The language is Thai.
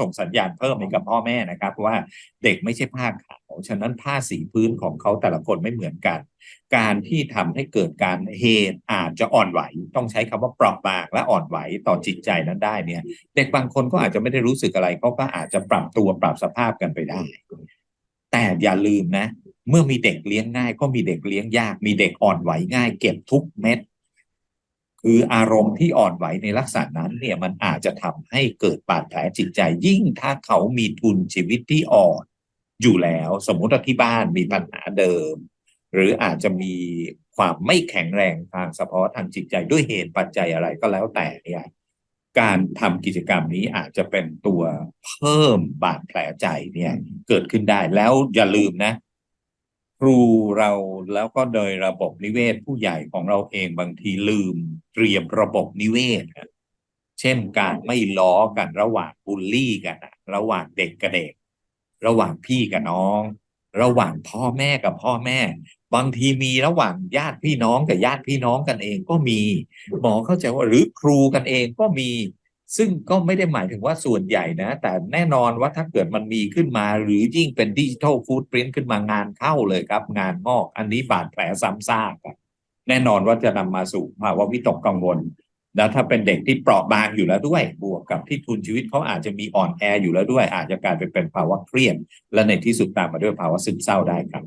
ส่งสัญญาณเพิ่มให้กับพ่อแม่นะครับว่าเด็กไม่ใช่ผ้าขาวฉะนั้นผ้าสีพื้นของเขาแต่ละคนไม่เหมือนกัน การที่ทำให้เกิดการเหตุอาจจะอ่อนไหว ต้องใช้คำว่าเปราะบางและอ่อนไหวต่อจิตใจนั้นได้เนี่ย เด็กบางคนก็อาจจะไม่ได้รู้สึกอะไรเขาก็อาจจะปรับตัวปรับสภาพกันไปได้ แต่อย่าลืมนะ เมื่อมีเด็กเลี้ยงง่าย ก็มีเด็กเลี้ยงยาก มีเด็กอ่อนไหวง่าย เก็บทุกเม็ด คืออารมณ์ที่อ่อนไหวในลักษณะนั้นเนี่ยมันอาจจะทำให้เกิดบาดแผลจิตใจ ยิ่งถ้าเขามีทุนชีวิตที่อ่อนอยู่แล้ว สมมติว่าที่บ้านมีปัญหาเดิม หรืออาจจะมีความไม่แข็งแรงทางสะเพาะทางจิตใจด้วยเหตุปัจจัยอะไรก็แล้วแต่เนี่ยการทำกิจกรรมนี้อาจจะเป็นตัวเพิ่มบาดแผลใจเนี่ยเกิดขึ้นได้แล้วอย่าลืมนะ ครูเราแล้วก็โดยระบบนิเวศผู้ใหญ่ของเราเองบางทีลืม เตรียมระบบนิเวศอะเช่นการไม่ล้อกันระหว่างบูลลี่กันอะระหว่างเด็กกับเด็ก ระหว่างพี่กับน้อง ระหว่างพ่อแม่กับพ่อแม่ บางทีมีระหว่างญาติพี่น้องกับญาติพี่น้องกันเองก็มี หมอเข้าใจว่าหรือครูกันเองก็มี ซึ่งก็ไม่ได้หมายถึงว่าส่วนใหญ่นะ แต่แน่นอนว่าถ้าเกิดมันมีขึ้นมา หรือยิ่งเป็นดิจิทัลฟูดปรินต์ขึ้นมางานเข้าเลยครับ งานงอกอันนี้บาดแผลซ้ำซากครับแน่นอนว่าจะนำมาสู่ภาวะวิตกกังวลแล้วถ้าเป็นเด็กที่เปราะบางอยู่แล้วด้วย บวกกับที่ทุนชีวิตเขาอาจจะมีอ่อนแออยู่แล้วด้วย อาจจะกลายไปเป็นภาวะเครียดและในที่สุดตามมาด้วยภาวะซึมเศร้าได้ครับ